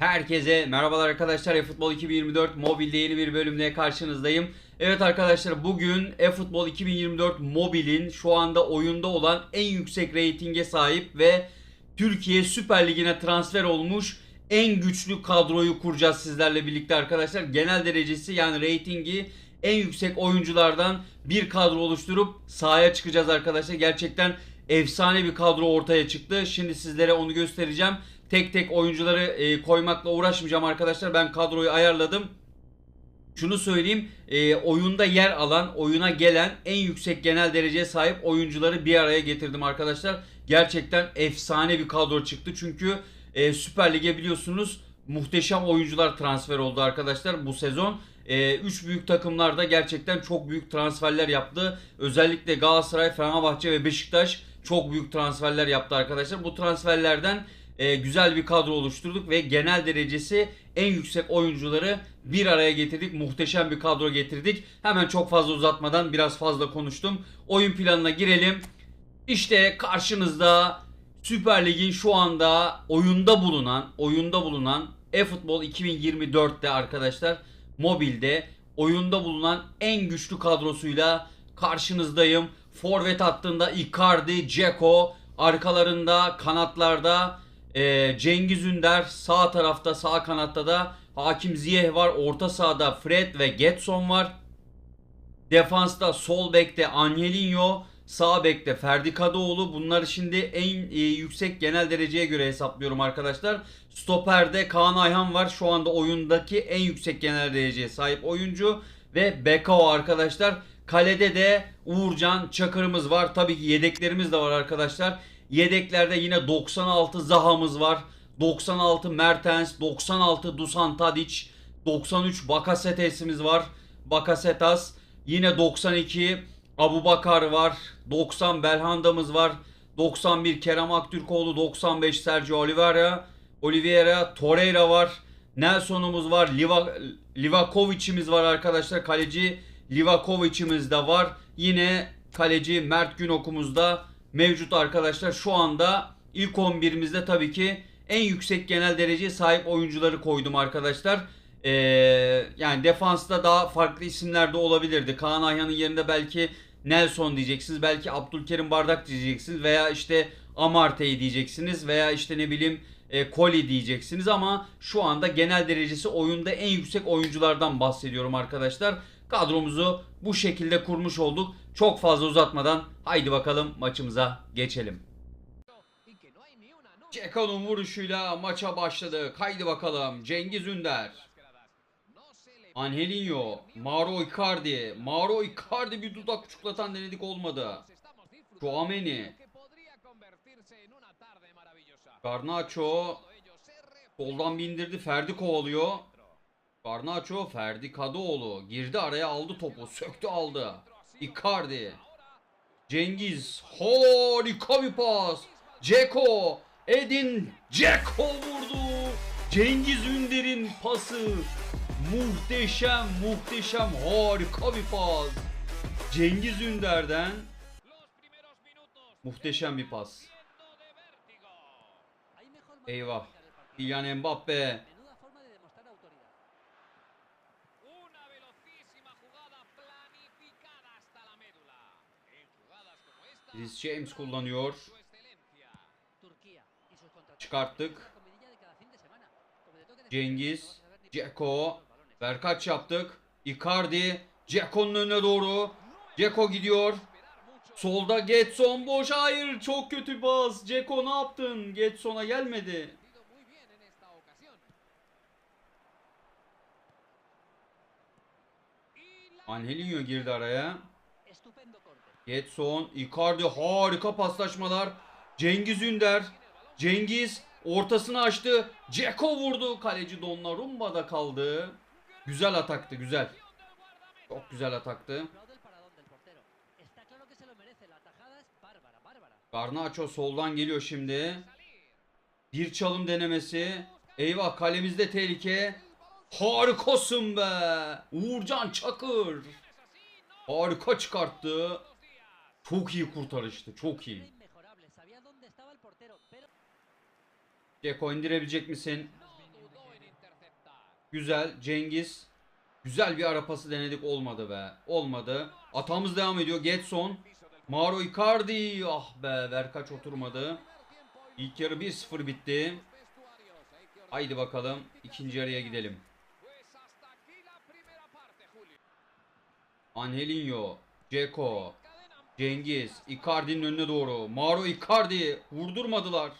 Herkese merhabalar arkadaşlar. eFootball 2024 mobilde yeni bir bölümle karşınızdayım. Evet arkadaşlar bugün eFootball 2024 mobilin şu anda oyunda olan en yüksek reytinge sahip ve Türkiye Süper Ligi'ne transfer olmuş en güçlü kadroyu kuracağız sizlerle birlikte arkadaşlar. Genel derecesi yani reytingi en yüksek oyunculardan bir kadro oluşturup sahaya çıkacağız arkadaşlar. Gerçekten efsane bir kadro ortaya çıktı. Şimdi sizlere onu göstereceğim. Tek tek oyuncuları e, koymakla uğraşmayacağım arkadaşlar. Ben kadroyu ayarladım. Şunu söyleyeyim. e, oyunda yer alan, oyuna gelen en yüksek genel dereceye sahip oyuncuları bir araya getirdim arkadaşlar. Gerçekten efsane bir kadro çıktı. Çünkü e, Süper Lig'e biliyorsunuz muhteşem oyuncular transfer oldu arkadaşlar bu sezon. 3 büyük takımlar da gerçekten çok büyük transferler yaptı. Özellikle Galatasaray, Fenerbahçe ve Beşiktaş çok büyük transferler yaptı arkadaşlar. Bu transferlerden e, güzel bir kadro oluşturduk ve genel derecesi en yüksek oyuncuları bir araya getirdik. Muhteşem bir kadro getirdik. Hemen çok fazla uzatmadan biraz fazla konuştum. Oyun planına girelim. İşte karşınızda Süper Lig'in şu anda oyunda bulunan, oyunda bulunan eFootball 2024'te arkadaşlar mobilde oyunda bulunan en güçlü kadrosuyla karşınızdayım. Forvet hattında Icardi, Dzeko, arkalarında kanatlarda e, Cengiz Ünder, sağ tarafta sağ kanatta da Hakim Ziyeh var. Orta sahada Fred ve Getson var. Defansta sol bekte Angelinho, sağ bekte Ferdi Kadıoğlu. Bunları şimdi en e, yüksek genel dereceye göre hesaplıyorum arkadaşlar. Stoperde Kaan Ayhan var. Şu anda oyundaki en yüksek genel dereceye sahip oyuncu ve Bekao arkadaşlar. Kalede de Uğurcan Çakır'ımız var. Tabii ki yedeklerimiz de var arkadaşlar. Yedeklerde yine 96 Zaha'mız var. 96 Mertens, 96 Dusan Tadic, 93 Bakasetas'ımız var. Bakasetas. Yine 92 Abu Bakar var. 90 Belhanda'mız var. 91 Kerem Aktürkoğlu, 95 Sergio Oliveira, Oliveira, Torreira var. Nelson'umuz var. Liva, Livakovic'imiz var arkadaşlar. Kaleci Livakovic'imiz de var. Yine kaleci Mert Günok'umuz da mevcut arkadaşlar. Şu anda ilk 11'imizde tabii ki en yüksek genel dereceye sahip oyuncuları koydum arkadaşlar. Ee, yani defansta daha farklı isimler de olabilirdi. Kaan Ayhan'ın yerinde belki Nelson diyeceksiniz. Belki Abdülkerim Bardak diyeceksiniz. Veya işte Amartey diyeceksiniz. Veya işte ne bileyim e, Koli diyeceksiniz. Ama şu anda genel derecesi oyunda en yüksek oyunculardan bahsediyorum arkadaşlar. Kadromuzu bu şekilde kurmuş olduk. Çok fazla uzatmadan haydi bakalım maçımıza geçelim. Ceko'nun vuruşuyla maça başladık. Haydi bakalım. Cengiz Ünder. Angelinho. Mauro Icardi. Mauro Icardi bir dudak uçuklatan denedik olmadı. Chouameni. Garnacho. Soldan bindirdi. Ferdi kovalıyor. Garnacho. Ferdi Kadıoğlu. Girdi araya aldı topu. Söktü aldı. Icardi. Cengiz. Harika bir pas. Ceko. Edin Ceko vurdu. Cengiz Ünder'in pası. Muhteşem, muhteşem, harika bir pas. Cengiz Ünder'den muhteşem bir pas. Eyvah. Kylian Mbappe. Semana. Como te toque Cengiz. Ceko. Berkaç yaptık. Icardi. Ceko'nun önüne doğru. Ceko gidiyor. Solda Getson boş. Hayır çok kötü pas. Ceko ne yaptın? Getson'a gelmedi. Angelinho girdi araya. Getson, Icardi harika paslaşmalar. Cengiz Ünder. Cengiz ortasını açtı. Ceko vurdu. Kaleci Donnarumma kaldı. Güzel ataktı güzel. Çok güzel ataktı. Garnacho soldan geliyor şimdi. Bir çalım denemesi. Eyvah kalemizde tehlike. Harikasın be. Uğurcan Çakır. Harika çıkarttı. Çok iyi kurtarıştı. Çok iyi. Ceko indirebilecek misin? Güzel. Cengiz. Güzel bir ara pası denedik. Olmadı be. Olmadı. Atamız devam ediyor. Getson. Mauro Icardi. Ah be. Verkaç oturmadı. İlk yarı 1-0 bitti. Haydi bakalım. ikinci yarıya gidelim. Angelinho. Ceko. Cengiz. Icardi'nin önüne doğru. Mauro Icardi. Vurdurmadılar.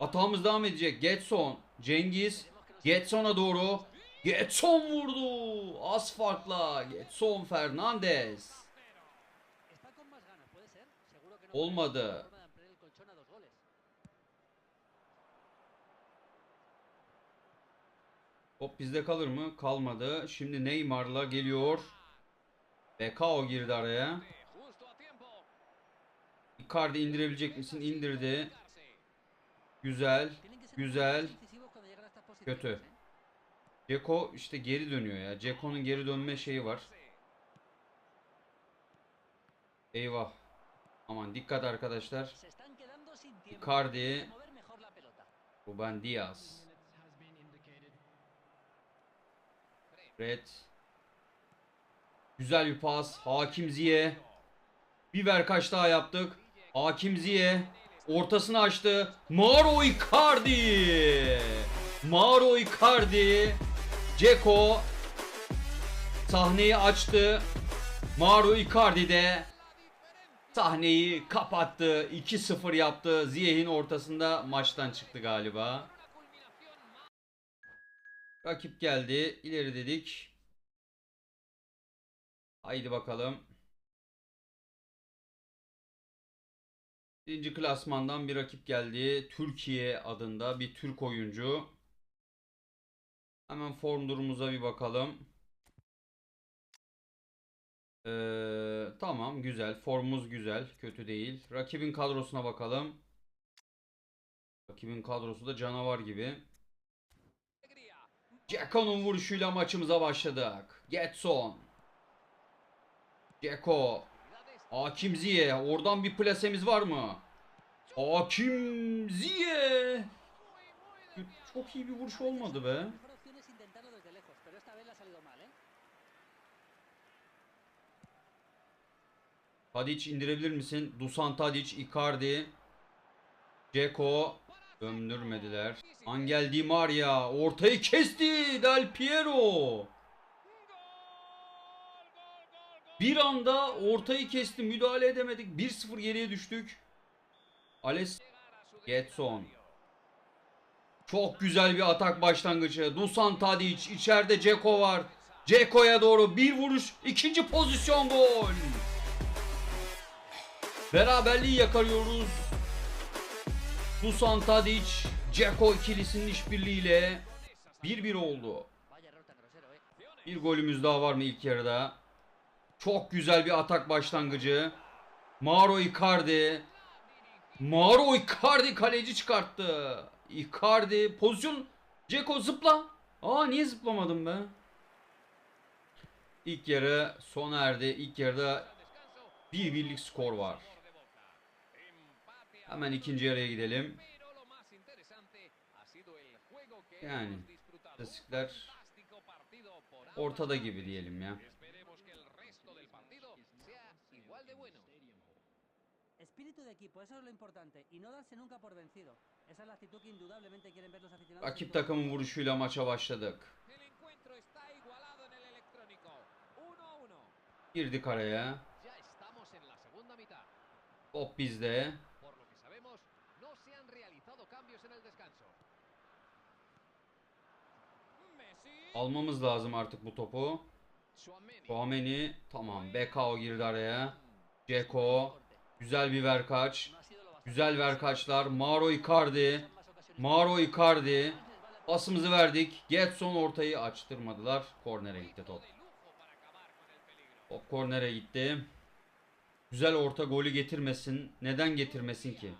Atağımız devam edecek. Getson. Cengiz. Getson'a doğru. Getson vurdu. Az farkla. Getson Fernandez. Olmadı. Top bizde kalır mı? Kalmadı. Şimdi Neymar'la geliyor. Bekao girdi araya. Icardi indirebilecek misin? İndirdi. Güzel. Güzel. Kötü. Ceko işte geri dönüyor ya. Ceko'nun geri dönme şeyi var. Eyvah. Aman dikkat arkadaşlar. Icardi. Ruben Diaz. Fred. Güzel bir pas. Hakim Ziye. Bir ver kaç daha yaptık. Hakim Ziye. Ortasını açtı. Mauro Icardi. Mauro Icardi. Ceko. Sahneyi açtı. Mauro Icardi de sahneyi kapattı. 2-0 yaptı. Ziyeh'in ortasında maçtan çıktı galiba. Rakip geldi. İleri dedik. Haydi bakalım. Birinci klasmandan bir rakip geldi. Türkiye adında bir Türk oyuncu. Hemen form durumumuza bir bakalım. Ee, tamam güzel. Formumuz güzel. Kötü değil. Rakibin kadrosuna bakalım. Rakibin kadrosu da canavar gibi. Ceko'nun vuruşuyla maçımıza başladık. Getson. Ceko. Hakim Ziye. Oradan bir plasemiz var mı? Hakim Ziye. Çok iyi bir vuruş olmadı be. Tadic indirebilir misin? Dusan Tadic, Icardi. Ceko. Döndürmediler. Angel Di Maria. Ortayı kesti. Del Piero. Gol, gol, gol, gol. Bir anda ortayı kesti. Müdahale edemedik. 1-0 geriye düştük. Ales Getson. Çok güzel bir atak başlangıcı. Dusan Tadic. içeride Ceko var. Ceko'ya doğru bir vuruş. ikinci pozisyon gol. Beraberliği yakalıyoruz. Dusan Tadic. Ceko ikilisinin işbirliğiyle 1-1 oldu. Bir golümüz daha var mı ilk yarıda? Çok güzel bir atak başlangıcı. Mauro Icardi. Mauro Icardi kaleci çıkarttı. Icardi pozisyon. Ceko zıpla. Aa niye zıplamadım be? İlk yarı sona erdi. İlk yarıda bir birlik skor var. Hemen ikinci yarıya gidelim. Yani, ambas ortada gibi diyelim ya. Equipo, eso es lo importante. Y no darse nunca por vencido. Esa es la actitud que indudablemente quieren ver los aficionados. Rakip takımın vuruşuyla maça başladık. El encuentro está igualado en el electrónico. 1-1. Girdik araya. Ya estamos en la segunda mitad. Top bizde. Por lo que sabemos, no se han realizado cambios en el descanso. Messi. Almamız lazım artık bu topu. Tchouameni tamam. Bekao girdi araya. Ceko. Güzel bir verkaç. Güzel verkaçlar. Mauro Icardi. Mauro Icardi. Pasımızı verdik. Getson ortayı açtırmadılar. Kornere gitti top. Top kornere gitti. Güzel orta golü getirmesin. Neden getirmesin ki?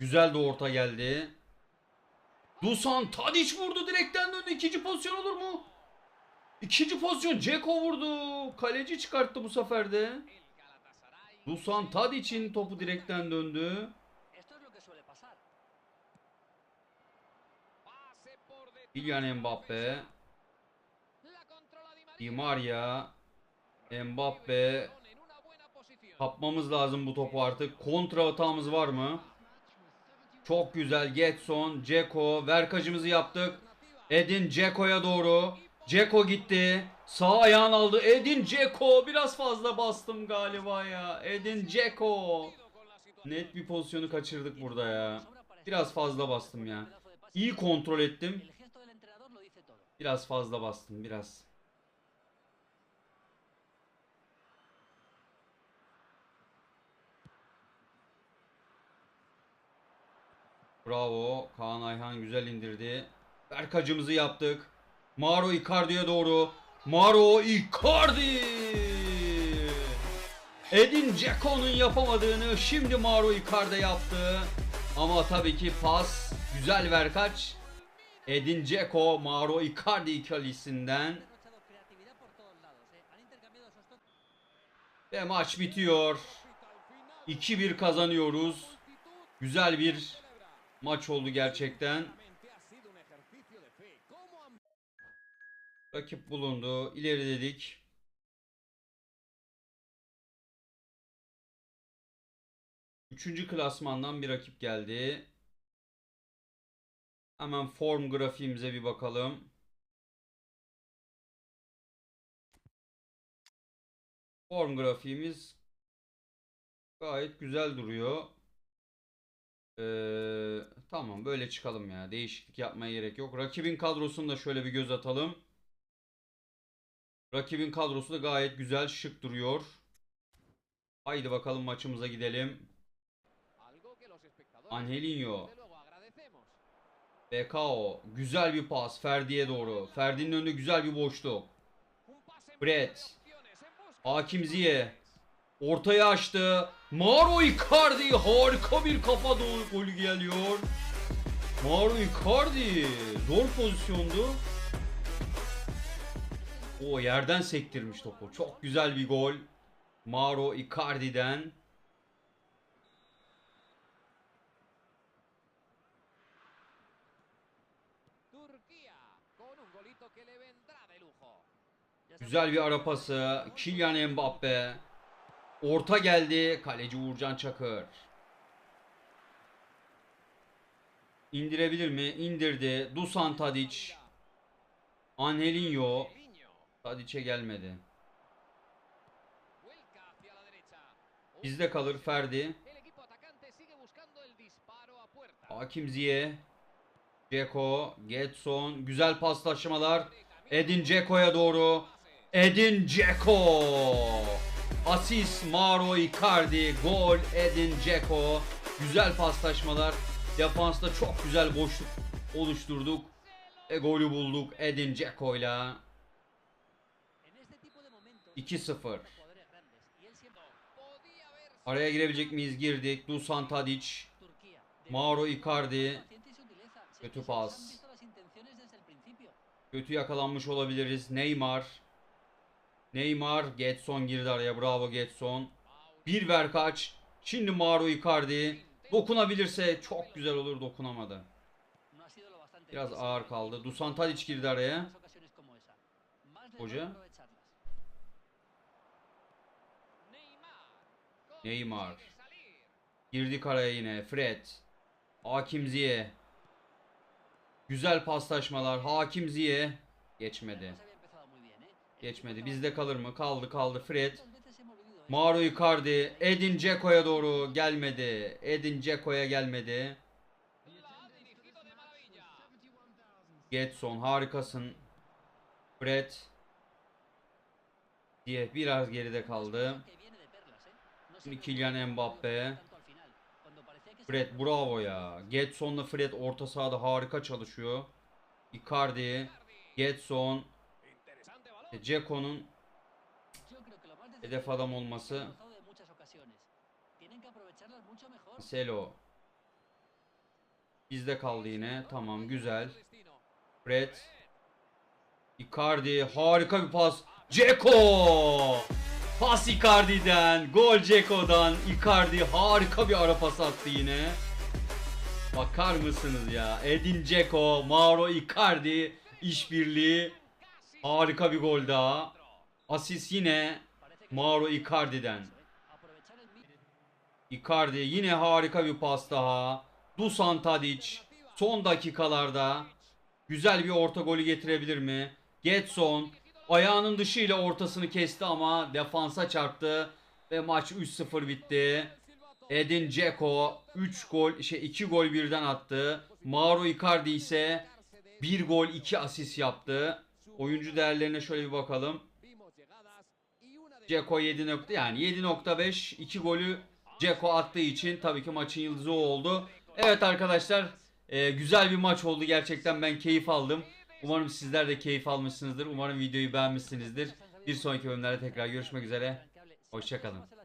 Güzel de orta geldi. Dusan Tadic vurdu direkten döndü. İkinci pozisyon olur mu? İkinci pozisyon Ceko vurdu. Kaleci çıkarttı bu sefer de. Dusan Tadic'in topu direkten döndü. Kylian Mbappe. Di. Maria. Mbappe. Kapmamız lazım bu topu artık. Kontra hatamız var mı? Çok güzel. Getson, Ceko. Verkacımızı yaptık. Edin Ceko'ya doğru. Ceko gitti. Sağ ayağını aldı. Edin Ceko. Biraz fazla bastım galiba ya. Edin Ceko. Net bir pozisyonu kaçırdık burada ya. Biraz fazla bastım ya. İyi kontrol ettim. Biraz fazla bastım. Biraz. Bravo. Kaan Ayhan güzel indirdi. Berkacımızı yaptık. Maro Icardi'ye doğru. Maro Icardi! Edin Dzeko'nun yapamadığını şimdi Maro Icardi yaptı. Ama tabii ki pas. Güzel verkaç. Edin Dzeko, Maro Icardi ikilisinden. Ve maç bitiyor. 2-1 kazanıyoruz. Güzel bir maç oldu gerçekten. Rakip bulundu. İleri dedik. Üçüncü klasmandan bir rakip geldi. Hemen form grafiğimize bir bakalım. Form grafiğimiz gayet güzel duruyor. Ee, tamam böyle çıkalım ya. Değişiklik yapmaya gerek yok. Rakibin kadrosunu da şöyle bir göz atalım. Rakibin kadrosu da gayet güzel, şık duruyor. Haydi bakalım maçımıza gidelim. Angelinho. BKO, güzel bir pas Ferdi'ye doğru. Ferdi'nin önünde güzel bir boşluk. De Hakim. Ziyech. Ortaya açtı. Maro Icardi harika bir kafa dolu golü geliyor. Maro Icardi zor pozisyondu. O yerden sektirmiş topu. Çok güzel bir gol. Maro Icardi'den. Güzel bir ara pası. Kylian Mbappe. Orta geldi. Kaleci Uğurcan Çakır. İndirebilir mi? İndirdi. Dusan Tadic. Angelinho. Tadic'e gelmedi. Bizde kalır Ferdi. Hakim Ziyech. Ceko. Getson. Güzel paslaşmalar. Edin Ceko'ya doğru. Edin Ceko. Asist Maro Icardi. Gol Edin Ceko. Güzel paslaşmalar. Defansta çok güzel boşluk oluşturduk. Ve golü bulduk Edin Ceko'yla. En este tipo de momentos, 2-0. jugadores grandes. Y él siempre. Podía haber Araya girebilecek miyiz? Girdik. Dusan Tadic. Mauro Icardi. Kötü pas. Kötü yakalanmış olabiliriz. Neymar. Neymar. Getson girdi araya. Bravo Getson. Bir ver kaç. Şimdi Mauro Icardi. Dokunabilirse çok güzel olur. Dokunamadı. Biraz ağır kaldı. Dusan Tadic girdi araya. Hoca. no aprovecharlas. Neymar. Neymar. Consigue salir. Girdik araya yine. Fred. Hakim Ziyech. Güzel paslaşmalar. Hakim Ziyech. Geçmedi. Geçmedi. Bizde kalır mı? Kaldı kaldı. Fred. Mauro Icardi. Edin Dzeko'ya doğru gelmedi. Edin Dzeko'ya gelmedi. Getson harikasın. Fred. diye biraz geride kaldı. Parecía que se Fred bravo ya. Getson'la Fred orta sahada harika çalışıyor. Icardi. Getson. Balón. e, hedef adam olması. Selo. Bizde kaldı yine. Tamam güzel. Fred. Icardi harika bir pas. Ceko! Pas Icardi'den, gol Ceko'dan. Icardi harika bir ara pas attı yine. Bakar mısınız ya? Edin Dzeko, Mauro Icardi işbirliği. Harika bir gol daha. Asist yine Mauro Icardi'den. Icardi yine harika bir pas daha. Dusan Tadic son dakikalarda güzel bir orta golü getirebilir mi? Getson ayağının dışıyla ortasını kesti ama defansa çarptı ve maç 3-0 bitti. Edin Dzeko 3 gol şey 2 gol birden attı. Mauro Icardi ise 1 gol 2 asist yaptı. Oyuncu değerlerine şöyle bir bakalım. Ceko 7 nokta yani 7.5 2 golü Ceko attığı için tabii ki maçın yıldızı o oldu. Evet arkadaşlar e, güzel bir maç oldu gerçekten ben keyif aldım. Umarım sizler de keyif almışsınızdır. Umarım videoyu beğenmişsinizdir. Bir sonraki bölümlerde tekrar görüşmek üzere. Hoşçakalın.